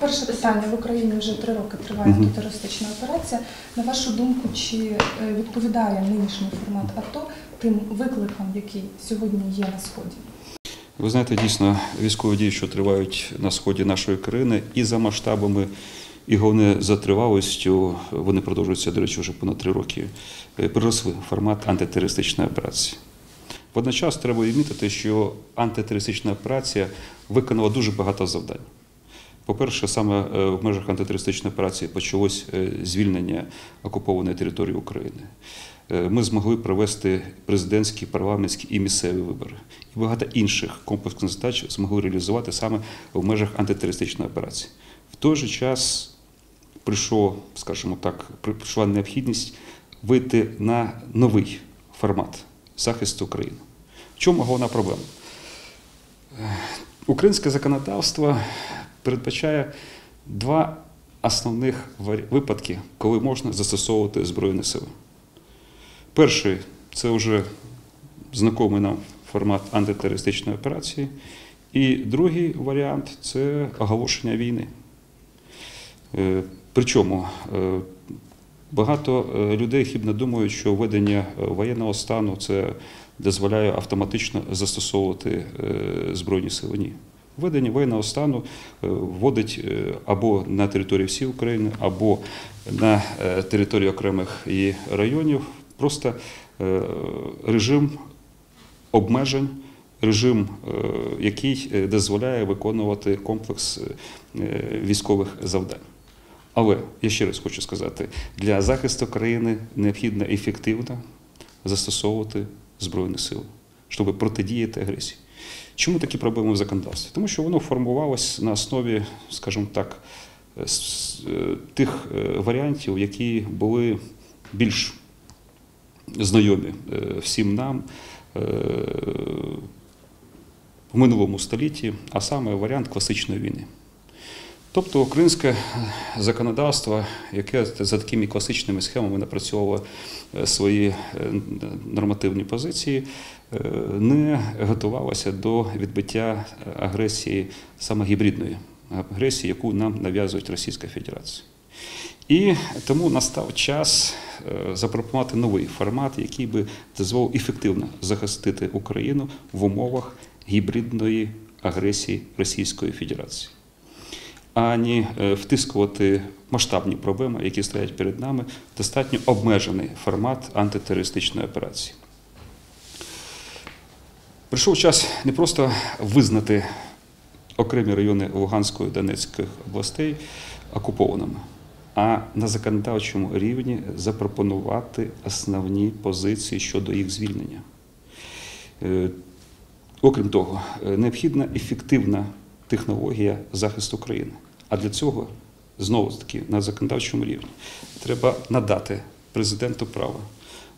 Перше питання в Україні вже три роки триває Мгм. антитерористична операція. На вашу думку, чи е, відповідає нинішній формат АТО тим викликам, які сьогодні є на сході? Ви знаєте, дійсно військові дії, що тривають на сході нашої країни, і за масштабами, і головне за тривалістю, вони продовжуються, до речі, вже понад три роки. е, Переросли формат антитерористичної операції. Водночас треба відмітити, що антитерористична операція виконала дуже багато завдань. По-перше, саме е, в межах антитерористичної операції почалось е, звільнення окупованої території України. Е, Ми змогли провести президентські, парламентські і місцеві вибори. І багато інших комплексних задач змогли реалізувати саме в межах антитерористичної операції. В той же час прийшло, скажімо так, прийшла необхідність вийти на новий формат захисту України. В чому головна проблема? Українське законодавство передбачає два основних випадки, коли можна застосовувати Збройні сили. Перший це вже знайомий нам формат антитерористичної операції. І другий варіант це оголошення війни. Е, Причому е, багато е, людей хібно думають, що введення воєнного стану це дозволяє автоматично застосовувати збройні сили. Ні. Введення воєнного стану е, вводить е, або на території всієї України, або на е, території окремих її районів просто режим обмежень, режим, який дозволяє виконувати комплекс військових завдань. Але я ще раз хочу сказати: для захисту країни необхідно ефективно застосовувати збройні сили, щоб протидіяти агресії. Чому такі проблеми в законодавстві? Тому що воно формувалось на основі, скажімо так, е, е, тих е, варіантів, які були більш знайомі всім нам в минулому столітті, а саме варіант класичної війни. Тобто українське законодавство, яке за такими класичними схемами напрацьовувало е, свої е, нормативні позиції, е, не готувалося до відбиття агресії саме гібридної агресії, яку нам нав'язують Російська Федерація. І тому настав час е, запропонувати новий формат, який би дозволив ефективно захистити Україну в умовах гібридної агресії Російської Федерації ані е, втискувати масштабні проблеми, які стоять перед нами, достатньо обмежений формат антитерористичної операції. Прийшов час не просто визнати окремі райони Луганської і Донецької областей окупованими, а на законодавчому рівні запропонувати основні позиції щодо їх звільнення. Е, Окрім того, е, необхідна ефективна технологія захисту країни. А для цього знову ж таки на законодавчому рівні треба надати президенту право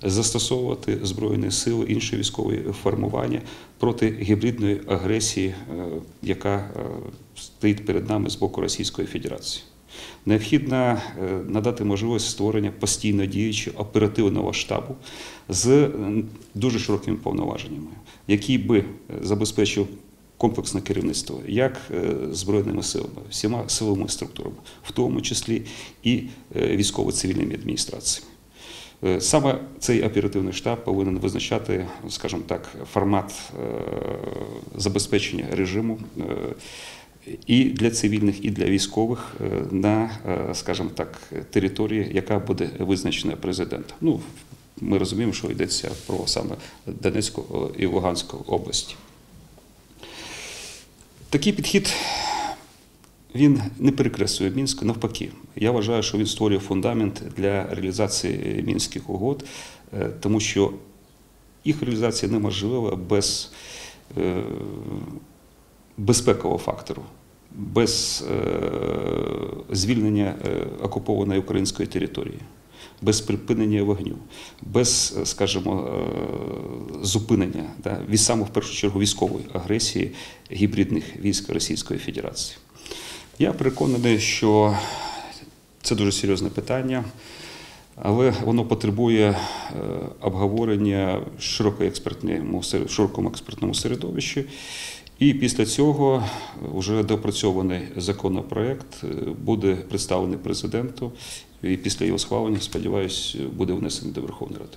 застосовувати збройні сили, інші військові формування проти гібридної агресії, е, яка е, стоїть перед нами з боку Російської Федерації. Необхідно е, надати можливість створення постійно діючого оперативного штабу з дуже широкими повноваженнями, який би забезпечив комплексне керівництво як е, збройними силами, всіма силовими структурами, в тому числі і е, військово-цивільними адміністраціями. Е, Саме цей оперативний штаб повинен визначати, скажімо так, формат забезпечення режиму і для цивільних, і для військових на, скажімо так, території, яка буде визначена президентом. Ну, ми розуміємо, що йдеться про саме Донецьку і Луганську області. Такий підхід він не перекреслює Мінськ, навпаки. Я вважаю, що він створює фундамент для реалізації мінських угод, е, тому що їх реалізація неможлива без е, безпекового фактору, без е, звільнення е, окупованої української території. Без припинення вогню, без, е, скажімо, е, зупинення да, від саме в першу чергу військової агресії гібридних військ Російської Федерації. Я переконаний, що це дуже серйозне питання, але воно потребує е, обговорення в широкому експертному, широкому експертному середовищі. І після цього вже допрацьований законопроект е, буде представлений президенту, і після його схвалення, сподіваюся, буде внесений до Верховної Ради.